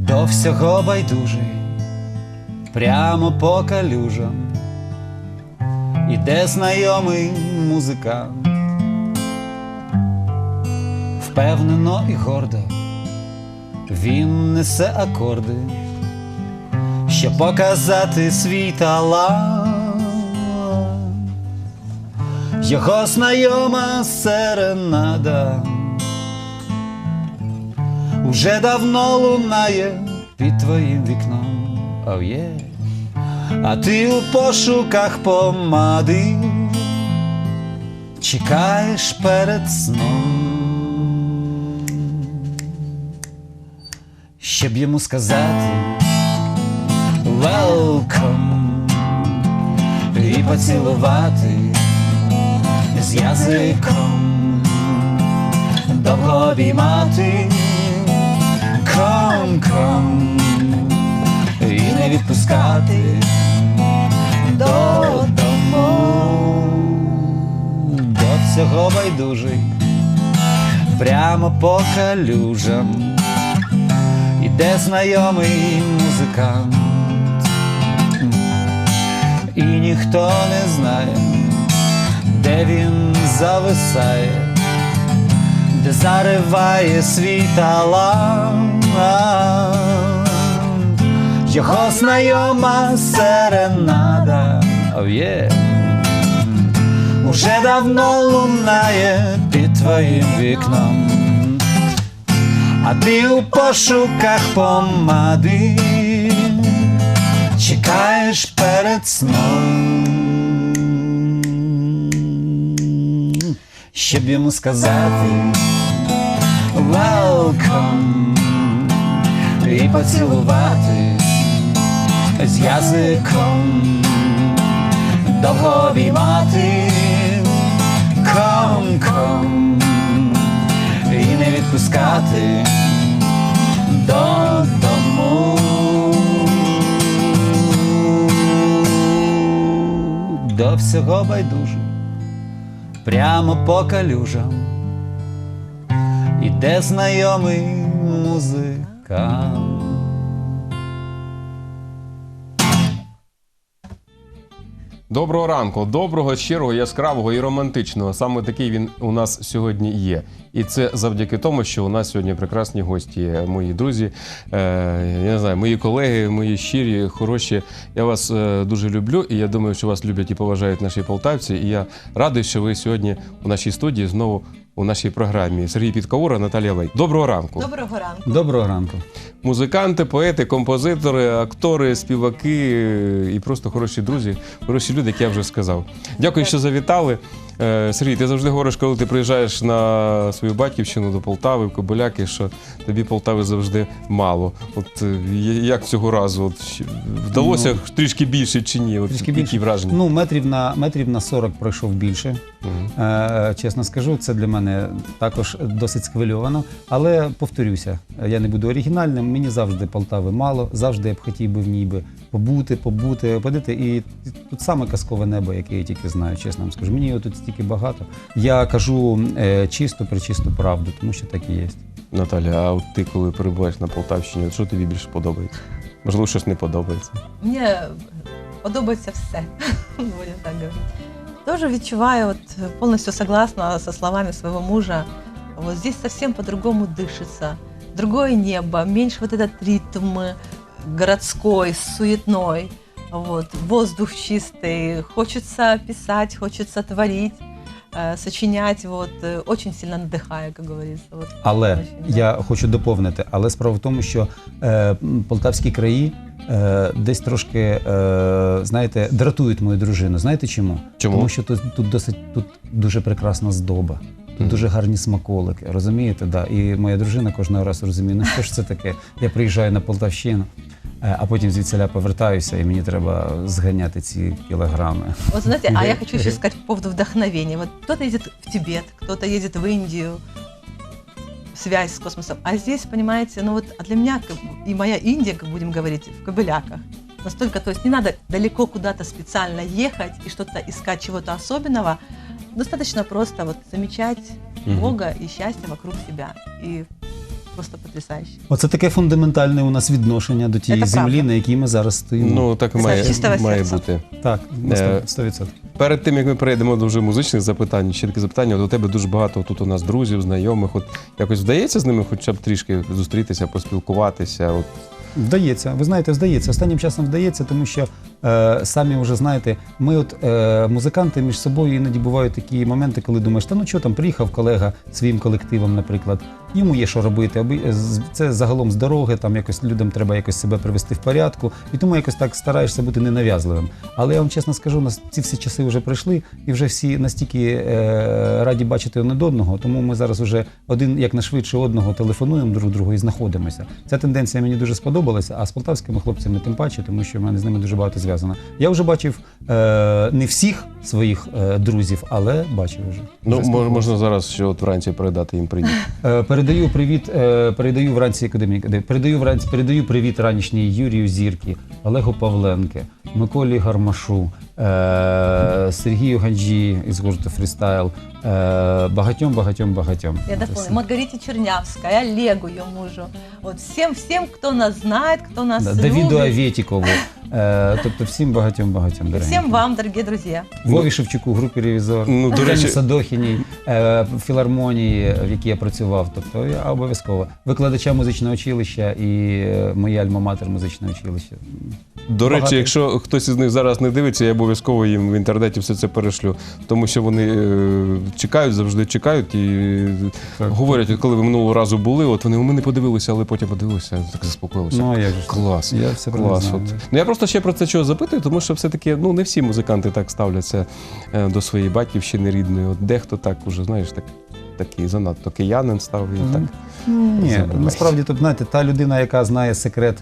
До всього байдужий, прямо по калюжам, іде знайомий музикант, впевнено і гордо він несе акорди, щоб показати свій талант. Його знайома серенада уже давно лунає під твоїм вікном. Oh, yeah. А ти у пошуках помади чекаєш перед сном, щоб йому сказати welcome і поцілувати з язиком довго обіймати ком-ком і не відпускати додому. До всього байдужий, прямо по калюжам, іде знайомий музикант, і ніхто не знає, де він зависає де зариває свій талант, його знайома серенада, oh, yeah. уже давно лунає під твоїм вікном, а ти у пошуках помади. Чекаєш перед сном. Щоб йому сказати welcome і поцілувати з язиком, довго обіймати ком-ком і не відпускати додому. До всього байдуже прямо по калюжам. Іде знайомий музикант. Доброго ранку, доброго, щирого, яскравого і романтичного. Саме такий він у нас сьогодні є. І це завдяки тому, що у нас сьогодні прекрасні гості, мої друзі, е, я не знаю, мої колеги, мої щирі, хороші. Я вас е, дуже люблю, і я думаю, що вас люблять і поважають наші полтавці. І я радий, що ви сьогодні у нашій студії знову у нашій програмі. Сергій Підкаура, Наталія Лей. Доброго ранку. Доброго ранку. Доброго ранку. Музиканти, поети, композитори, актори, співаки і просто хороші друзі, хороші люди, як я вже сказав. Дякую, що завітали. Е, Сергій, ти завжди говориш, коли ти приїжджаєш на свою батьківщину до Полтави, в Кобиляки, що тобі Полтави завжди мало. От е, як цього разу? От, щ- вдалося трішки більше чи ні? От, Трішки які більше. враження? Ну, метрів на метрів на 40 пройшов більше. Мгм. Е, чесно скажу, це для мене також досить схвильовано. Але повторюся, я не буду оригінальним. Мені завжди Полтави мало, завжди я б хотів би в ній би побути, побути, подити. І тут саме казкове небо, яке я тільки знаю, чесно вам скажу. Мені його тут стільки багато. Я кажу е, чисто, причисту правду, тому що так і є. Наталя, а от ти коли перебуваєш на Полтавщині, от що тобі більше подобається? Можливо, щось не подобається. Мені подобається все, будемо так говорити. Тоже відчуваю, от, повністю согласна со словами своего мужа. Вот здесь совсем по-другому дышится. Другое небо, меньше вот этот ритм городской, суетной Вот, воздух чистый, хочется писать, хочется творить, э, сочинять, вот, э, очень сильно надыхаю, как говорится. Вот, Але очень, да. я хочу доповнити. Але справа в тому, що е, м, полтавські краї е, десь трошки, е, знаєте, дратують мою дружину. Знаєте чому? Чому? Тому що тут, тут досить тут дуже прекрасна здоба. Тут Мгм. дуже гарні смаколики, розумієте? Да. І моя дружина кожного разу розуміє, ну що ж це таке? Я приїжджаю на Полтавщину, е, а потім звідсіля повертаюся, і мені треба зганяти ці кілограми. Вот знаете, а я хочу еще сказать по поводу вдохновения. Вот кто-то едет в Тибет, кто-то едет в Индию, связь с космосом. А здесь, понимаете, ну вот, а для меня как бы, и моя Индия, как будем говорить, в Кобыляках. Настолько, то есть не надо далеко куда-то специально ехать и что-то искать чего-то особенного. Достаточно просто вот замечать Бога и счастье вокруг себя. И просто потрясающе. Оце таке фундаментальне у нас відношення до тієї Це землі, правда. на якій ми зараз стоїмо. Ну так і Це має, чистого має серця. бути. так, на Е, 100%. Перед тим як ми перейдемо до вже музичних запитань, ще таке запитання. От у тебе дуже багато тут у нас друзів, знайомих. От якось вдається з ними хоча б трішки зустрітися, поспілкуватися. От Вдається, ви знаєте, здається. Останнім часом вдається, тому що е, самі вже знаєте, ми, от е, музиканти, між собою іноді бувають такі моменти, коли думаєш, та ну що там, приїхав колега своїм колективом, наприклад, йому є що робити. аби це загалом з дороги, там якось людям треба якось себе привести в порядку, і тому якось так стараєшся бути ненав'язливим. Але я вам чесно скажу, нас ці всі часи вже пройшли, і вже всі настільки е, раді бачити один одного, тому ми зараз вже один якнайшвидше одного телефонуємо друг другу і знаходимося. Ця тенденція мені дуже сподобалася, а з полтавськими хлопцями тим паче, тому що в мене з ними дуже багато зв'язано. Я вже бачив е, не всіх своїх е, друзів, але бачив вже. ну Вже мож, можна зараз ще от вранці передати їм привіт. Е, Передаю привіт, е, передаю вранці академії, де- передаю вранці, передаю привіт ранішній Юрію Зіркі, Олегу Павленке, Миколі Гармашу, е, Сергію Ганджі із гурту Фрістайл, е, багатьом, багатьом, багатьом. Я дополню. Маргарите Чернявской, Олегу, ее мужу. Вот всем, всем, кто нас знает, кто нас Да, любит. Давіду Авєтікову, е, тобто всім багатьом, багатьом. И дорогеньким. всем вам, дорогие друзья. Вові Шевчуку, групі Ревізор, Ну, до речі- Садохіній, е, філармонії, в якій я працював. Тобто я обов'язково викладача музичного училища і е, моє альма-матер музичне училище. До речі, Багато. якщо хтось із них зараз не дивиться, я обов'язково їм в інтернеті все це перешлю, тому що вони е, чекають, завжди чекають і Так. говорять, от коли ви минулого разу були, от вони ми не подивилися, але потім подивилися, так заспокоїлися. Ну, а як же ж? Клас. Я все про Клас. знаю. От. Ну я просто ще про це чого запитую, тому що все-таки ну не всі музиканти так ставляться е, до своєї батьківщини рідної. От дехто так уже, знаєш, так, такий занадто киянин став і Мгм. так. Ні, Забувай. насправді, тут, знаєте, та людина, яка знає секрет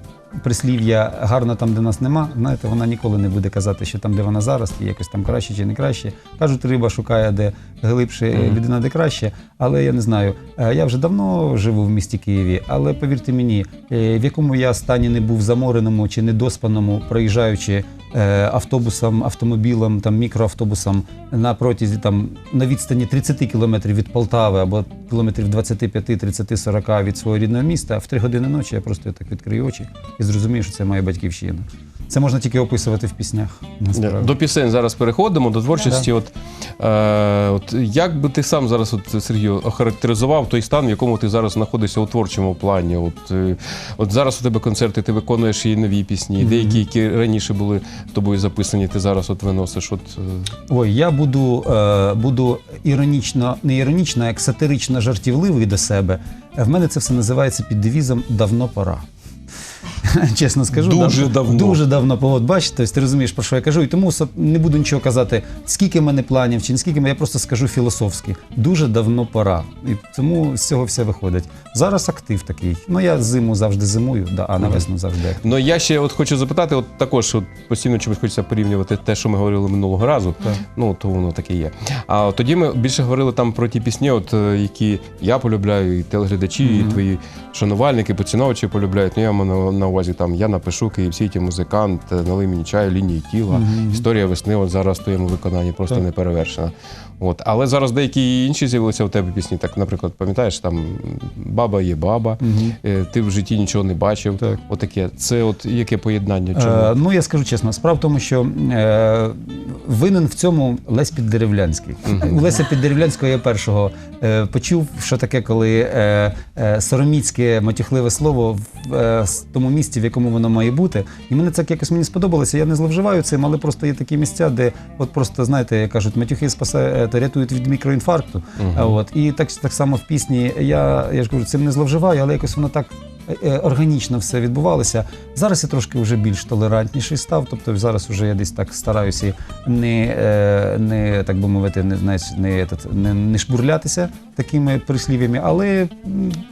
прислів'я гарно там, де нас нема, знаєте, вона ніколи не буде казати, що там, де вона зараз, є якось там краще чи не краще. Кажуть, риба шукає де глибше, Мгм. людина де краще. Але я не знаю. Е, Я вже давно живу в місті Києві, але повірте мені, е, в якому я стані не був замореному чи недоспаному, проїжджаючи е, автобусом, автомобілем, там мікроавтобусом на протязі там на відстані 30 кілометрів від Полтави або кілометрів 25, 30, 40 від свого рідного міста, в 3 години ночі я просто так відкрию очі і зрозумію, що це моя батьківщина. Це можна тільки описувати в піснях. Насправді. До пісень зараз переходимо, до творчості. От, е, от як би ти сам зараз, от, Сергію, охарактеризував той стан, в якому ти зараз знаходишся у творчому плані? От, е, от зараз у тебе концерти, ти виконуєш і нові пісні, Мгм. деякі, які раніше були тобою записані, ти зараз от виносиш. От, е, Ой, я буду, е, буду іронічно, не іронічно, а як сатирично жартівливий до себе. В мене це все називається під девізом давно пора. Чесно скажу, Дуже дав- давно. Дуже давно. От бачите, ось ти розумієш, про що я кажу. І тому не буду нічого казати, скільки в мене планів, чи не скільки, я просто скажу філософськи. Дуже давно пора. І тому з цього все виходить. Зараз актив такий. Ну я зиму завжди зимую, да, а на весну завжди актив. Ну я ще от хочу запитати, от також от постійно чомусь хочеться порівнювати те, що ми говорили минулого разу. Так. Ну то воно таке є. А от тоді ми більше говорили там про ті пісні, от е, які я полюбляю, і телеглядачі, і твої шанувальники, поціновувачі полюбляють. Ну я маю на, на увазі там я напишу Київ Сіті, музикант, е, налий мені чаю, лінії тіла. Мгм. Історія весни. От зараз в твоєму виконанні просто Так. не перевершена. От, але зараз деякі інші з'явилися у тебе пісні. Так, наприклад, пам'ятаєш, там баба є баба. Е, Ти в житті нічого не бачив. Так. Отаке. Це от яке поєднання? Чому? Е, ну я скажу чесно, справа в тому, що е, винен в цьому Лесь Піддеревлянський. Мгм. У Леся Піддеревлянського я першого е, почув, що таке, коли е, е, сороміцьке матюхливе слово в е, тому місці, в якому воно має бути. І мене це якось мені сподобалося. Я не зловживаю цим, але просто є такі місця, де от просто знаєте, як кажуть, матюхи спасе е, рятують від мікроінфаркту. Угу. От і так, так само в пісні я, я ж кажу, цим не зловживаю, але якось воно так. Е, е, Органічно все відбувалося. Зараз я трошки вже більш толерантніший став. Тобто зараз вже я десь так стараюся не, е, не так би мовити, не не, не, не, не шбурлятися такими прислів'ями, але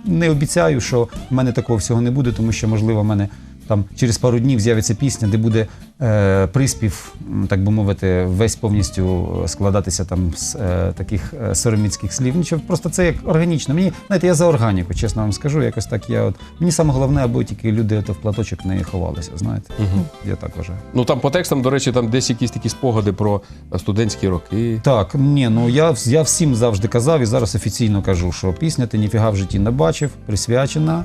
не обіцяю, що в мене такого всього не буде, тому що можливо в мене там через пару днів з'явиться пісня, де буде е, приспів, так би мовити, весь повністю складатися там з е, таких е, сороміцьких слів. Нічого, просто це як органічно. Мені знаєте, я за органіку, чесно вам скажу. Якось так я от мені саме головне, аби тільки люди то в платочок не ховалися. Знаєте, я так вважаю. Ну там по текстам, до речі, там десь якісь такі спогади про студентські роки. Так, ні, ну я, я всім завжди казав і зараз офіційно кажу, що пісня ти ніфіга в житті не бачив, присвячена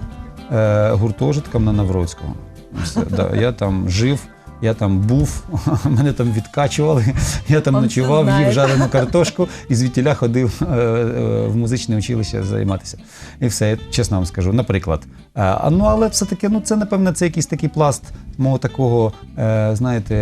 е, гуртожиткам на Навроцького. Все, да, я там жив, я там був, мене там відкачували, я там Он ночував, їв жарену картошку і звідтіля ходив е, е, в музичне училище займатися. І все, я чесно вам скажу, наприклад. Е, а ну, але все-таки, ну це напевне, це якийсь такий пласт мого такого, знаєте,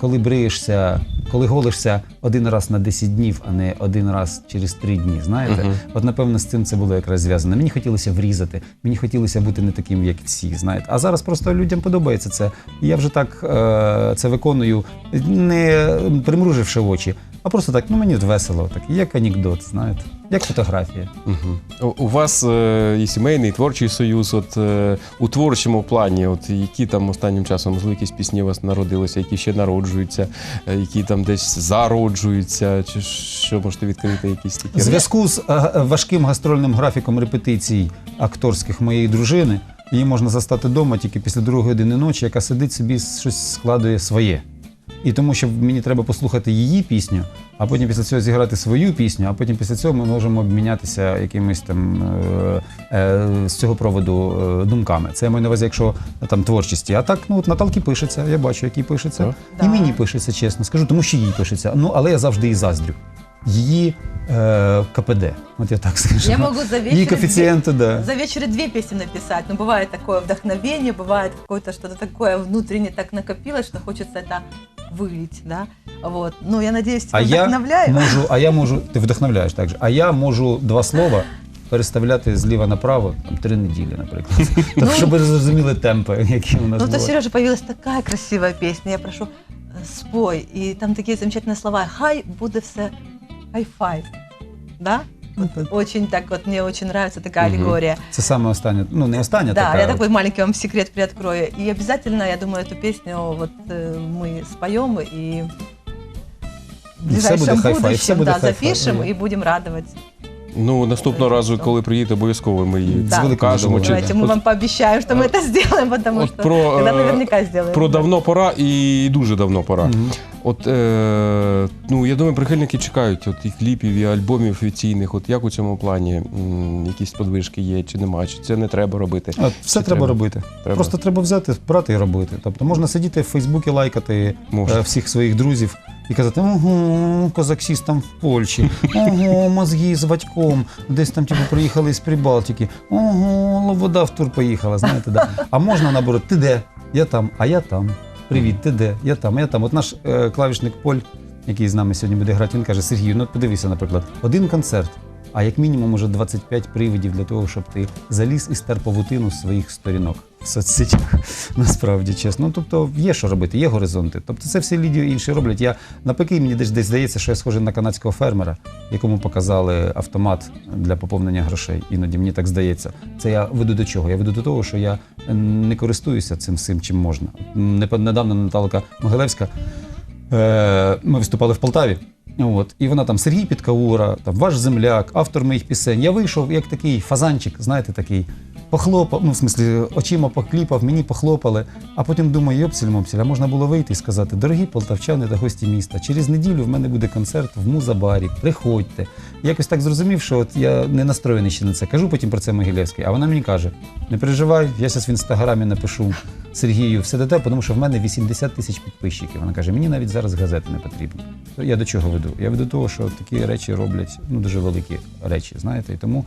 коли бриєшся, коли голишся один раз на 10 днів, а не один раз через 3 дні. Знаєте, Мгм. от напевно з цим це було якраз зв'язано. Мені хотілося врізати, мені хотілося бути не таким, як всі. Знаєте, а зараз просто людям подобається це. І я вже так е, це виконую, не примруживши очі, а просто так, ну мені весело, так як анекдот, знаєте, як фотографія. Угу. У, вас е, і сімейний, і творчий союз. От е, у творчому плані, от які там останнім часом можливо, якісь пісні у вас народилися, які ще народжуються, е, які там десь зароджуються, чи що можете відкрити якісь такі зв'язку з е, важким гастрольним графіком репетицій акторських моєї дружини, її можна застати вдома тільки після другої години ночі, яка сидить собі щось складує своє. І тому що мені треба послухати її пісню, а потім після цього зіграти свою пісню, а потім після цього ми можемо обмінятися якимись там е, е, з цього проводу е, думками. Це я маю на увазі, якщо там творчості. А так, ну от Наталки пишеться, я бачу, який пишеться. Так. І мені пишеться, чесно. Скажу, тому що їй пишеться. Ну, але я завжди їй заздрю Її е, КПД, от я так скажу. Я могу за Її вечер, коефіцієнти, да. за вечер две песни написать. Но бывает такое вдохновение, бывает какое-то что-то такое внутренне так накопилось, что хочется это вылить, да. Вот. Ну, я надеюсь, тебя А я вдохновляю. можу, а я можу, ти вдохновляєш так же, а я можу два слова переставляти зліва направо там, три неділі, наприклад. Тобто, щоб ви зрозуміли темпи, які у нас Ну, то, були. Сережа, появилась такая красивая песня. Я прошу, э, спой. И там такие замечательные слова. Хай буде все хай-фай. Да? Ну, Вот очень так вот, мне очень нравится такая Мгм. аллегория. Це саме останнє, ну не остання Да, така. я от. такой маленький вам секрет приоткрою. И обязательно, я думаю, эту песню вот э, мы споем и в И все будет ближайшем хай-фай, и будущем все будет да, хай-фай, запишем да. и будем радовать. Ну наступного разу, коли приїдете, обов'язково ми її Да. покажемо. Чи... Давайте мы От- вам пообещаем, что мы это сделаем, потому от что про, тогда э, наверняка сделаем. Про давно пора і дуже давно пора. Мгм. От е, ну я думаю, прихильники чекають от і кліпів, і альбомів офіційних. От як у цьому плані м, якісь подвижки є, чи нема, чи це не треба робити? От, все Чи треба, робити. Треба. Просто треба взяти, брати і робити. Тобто можна сидіти в Фейсбуці, лайкати Можна. е, всіх своїх друзів і казати: ого, козаксіст там в Польщі, ого, мозги з батьком, десь там типу, приїхали з Прибалтики, ого, Лобода в тур поїхала. Знаєте, да. А можна наоборот, ти де? Я там, а я там. Привіт, ти де? Я там, я там. От наш е, клавішник Поль, який з нами сьогодні буде грати, він каже: Сергій, ну подивися, наприклад, один концерт. А як мінімум уже 25 привидів для того, щоб ти заліз і стер павутину своїх сторінок соцсетях. Насправді чесно. Ну тобто є що робити, є горизонти. Тобто це всі люди інші роблять. Я навпаки, мені десь десь здається, що я схожий на канадського фермера, якому показали автомат для поповнення грошей. Іноді мені так здається. Це я веду до чого? Я веду до того, що я не користуюся цим всім, чим можна. Недавно Наталка Могилевська Е, ми виступали в Полтаві. От, і вона там Сергій Підкаура, там ваш земляк, автор моїх пісень. Я вийшов як такий фазанчик, знаєте, такий. Похлопав, ну в смислі, очима покліпав, мені похлопали. А потім думаю, йопсіль мопсіль, а можна було вийти і сказати: дорогі полтавчани та гості міста, через неділю в мене буде концерт в музабарі. Приходьте. Якось так зрозумів, що от я не настроєний ще на це. Кажу потім про це Могилєвський, а вона мені каже: не переживай, я зараз в інстаграмі напишу Сергію все до тебе, тому що в мене 80 тисяч підписчиків. Вона каже, мені навіть зараз газети не потрібні. Я до чого веду? Я веду того, що такі речі роблять ну дуже великі речі, знаєте, і тому.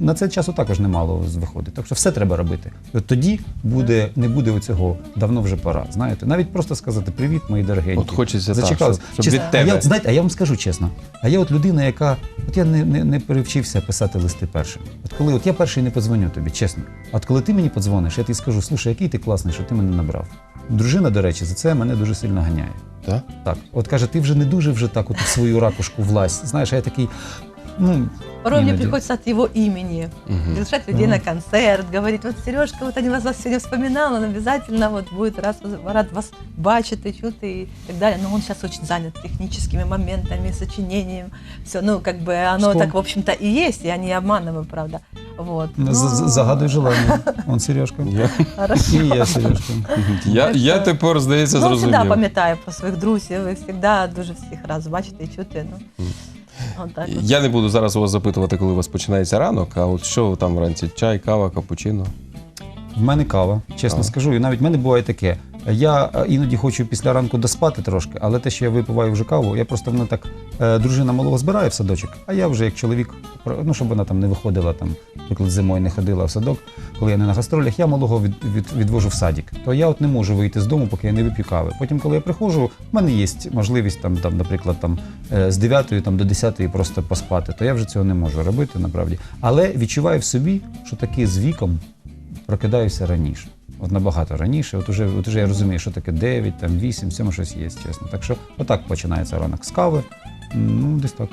На це часу також немало виходить. Так що все треба робити. І от тоді буде, не буде оцього давно вже пора. Знаєте, навіть просто сказати привіт, мої дорогенькі. От хочеться так, Зачекались. щоб- щоб від А тебе. я, знаєте, а я вам скажу чесно. А я от людина, яка от я не, не, не перевчився писати листи першим. От коли от я перший не подзвоню тобі, чесно. А от коли ти мені подзвониш, я тобі скажу, слушай, який ти класний, що ти мене набрав. Дружина, до речі, за це мене дуже сильно ганяє. Так? Так, от каже, ти вже не дуже вже так от в свою ракушку влазь. Знаєш, а я такий. Ну, Порой мне Иноді. приходится от его имени Мгм. приглашать людей Мгм. на концерт, говорить, вот Сережка, вот они вас, вас сегодня вспоминал, он обязательно вот будет рад, рад вас бачити, чути и так далее. Но он сейчас очень занят техническими моментами, сочинением. Все, ну, как бы оно Что? так, в общем-то, и есть, я не обманываю, правда. Вот. з- з- Но- загадуй желання. Он Сережка. Я, Хорошо. І я Сережка. я, я Так що- тепер, здається, Ну, завжди зрозумів. пам'ятаю про своїх друзів, і завжди дуже всіх раз бачити і чути. Ну, От. Я не буду зараз вас запитувати, коли у вас починається ранок, а от що ви там вранці? Чай, кава, капучино? В мене кава, чесно Кава. скажу. І навіть в мене буває таке. Я е, іноді хочу після ранку доспати трошки, але те, що я випиваю вже каву, я просто вона так е, дружина малого збирає в садочок, а я вже як чоловік, ну щоб вона там не виходила, там, наприклад, зимою не ходила в садок, коли я не на гастролях, я малого від, від, відвожу в садик. То я от не можу вийти з дому, поки я не вип'ю кави. Потім, коли я приходжу, в мене є можливість там, там наприклад, там е, з 9 там, до 10 просто поспати. То я вже цього не можу робити, направді. Але відчуваю в собі, що таки з віком прокидаюся раніше. От набагато раніше. От уже, от уже я розумію, що таке 9, там 8, в цьому щось є, чесно. Так що отак починається ранок з кави. Ну, десь так.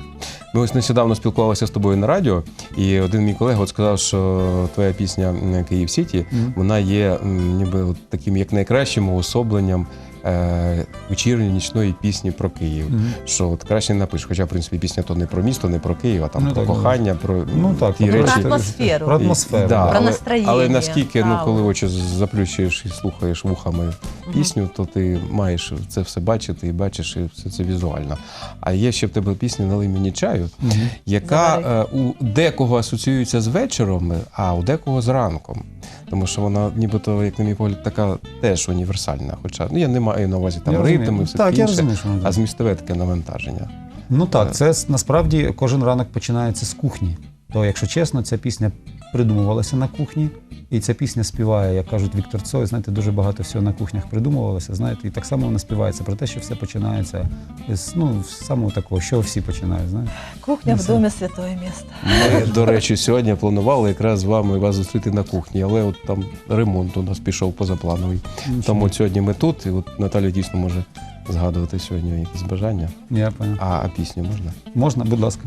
Ми ось нещодавно спілкувалися з тобою на радіо, і один мій колега от сказав, що твоя пісня Київ Сіті Мгм. вона є м, ніби от таким як найкращим уособленням е, вечірньої нічної пісні про Київ. Мгм. Що от краще не напишеш. Хоча, в принципі, пісня то не про місто, не про Київ, а там Ну, про так, кохання, про Ну так, ті про речі. Атмосферу. Про атмосферу. Да, Про настроєння, але наскільки, ну, коли очі заплющуєш і слухаєш вухами пісню, то ти маєш це все бачити і бачиш і все це візуально. А є ще в тебе пісня «Налий мені чаю, Мгм. яка е, у декого асоціюється з вечором, а у декого з ранком. Тому що вона, нібито, як на мій погляд, така теж універсальна. Хоча ну, я не маю на увазі там Я розумію. і все Так, таке я інше, розумію, що а змістове таке навантаження. Ну так, це с- насправді кожен ранок починається з кухні. То, якщо чесно, ця пісня придумувалася на кухні, і ця пісня співає, як кажуть Віктор Цой, знаєте, дуже багато всього на кухнях придумувалося. Знаєте, і так само вона співається про те, що все починається з ну, з самого такого, що всі починають. Знаєте. Кухня в домі святое місто. Ми, до речі, сьогодні планували якраз з вами вас зустріти на кухні, але от там ремонт у нас пішов позаплановий. Тому от сьогодні ми тут, і от Наталя дійсно може згадувати сьогодні якісь бажання. Я понял. А, а пісню можна? Можна, будь ласка.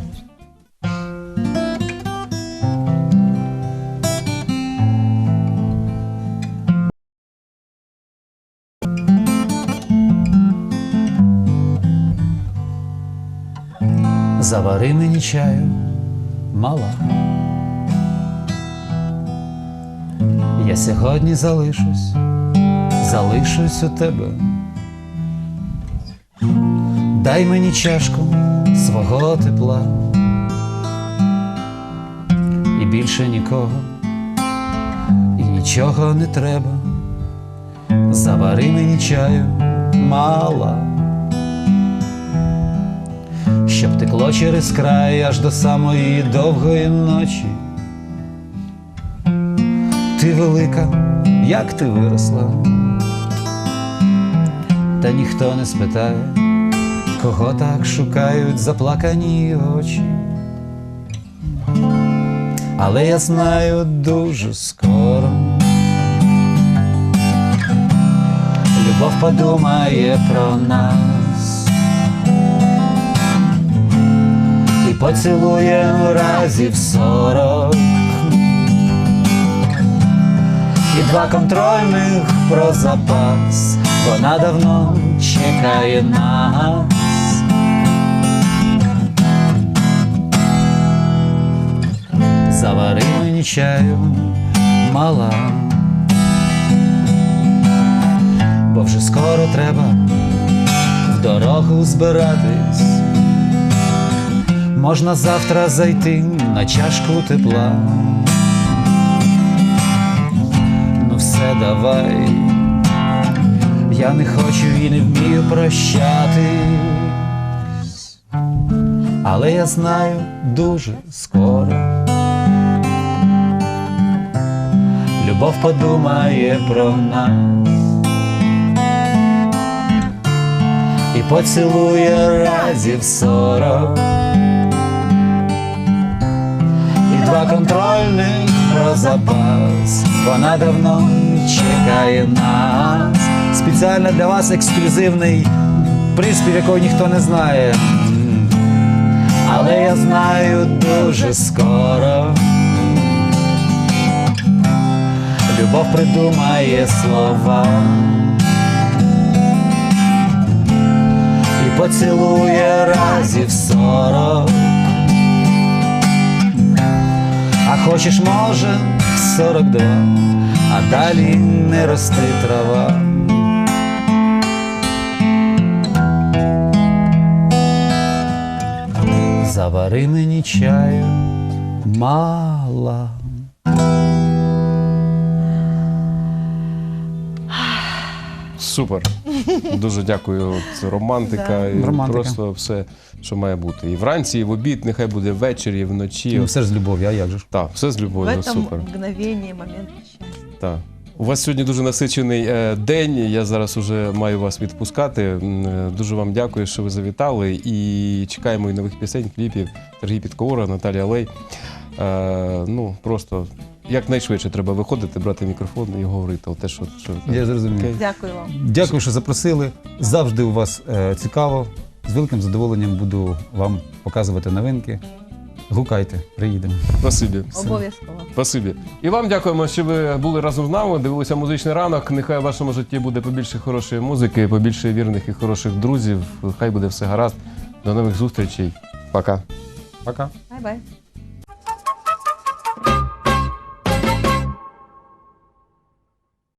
Завари мені чаю, мала. Я сьогодні залишусь, залишусь у тебе. Дай мені чашку свого тепла і більше нікого, і нічого не треба. Завари мені чаю, мала, щоб текло через край аж до самої довгої ночі. Ти велика, як ти виросла, та ніхто не спитає. Кого так шукають заплакані очі? Але я знаю дуже скоро. Любов подумає про нас поцілує разів сорок. І два контрольних про запас, вона давно чекає нас. Завари мені чаю, мала, бо вже скоро треба в дорогу збиратись. Можна завтра зайти на чашку тепла. Ну все давай, я не хочу і не вмію прощатись, але я знаю дуже скоро. Любов подумає про нас і поцілує разів сорок. Два контрольних про запас. Вона давно чекає нас. Спеціально для вас ексклюзивний приспів, якого ніхто не знає. але я знаю дуже скоро. Любов придумає слова і поцілує разів сорок. Хочеш, може, сорок два, а далі не рости трава. Завари мені чаю мала. Супер. Дуже дякую. Це романтика. і Романтика. Просто все, що має бути. І вранці, і в обід, нехай буде ввечері, і вночі. Ну, все ж з любов'ю, а як же ж? Так, все з В любов'ю. этом Супер. мгновении, момент счастья. Так. У вас сьогодні дуже насичений е, день. Я зараз уже маю вас відпускати. М, е, Дуже вам дякую, що ви завітали. І чекаємо і нових пісень, кліпів. Сергій Підкова, Наталія Лей. Е, ну, просто якнайшвидше треба виходити, брати мікрофон і говорити. Те, що, що... Я зрозумів. Окей. Дякую вам. Дякую, що запросили. Завжди у вас е, цікаво. З великим задоволенням буду вам показувати новинки. Гукайте, приїдемо. Спасибі. Обов'язково. Спасибі. І вам дякуємо, що ви були разом з нами, дивилися музичний ранок. Нехай в вашому житті буде побільше хорошої музики, побільше вірних і хороших друзів. Хай буде все гаразд. До нових зустрічей. Пока. Пока. Бай-бай.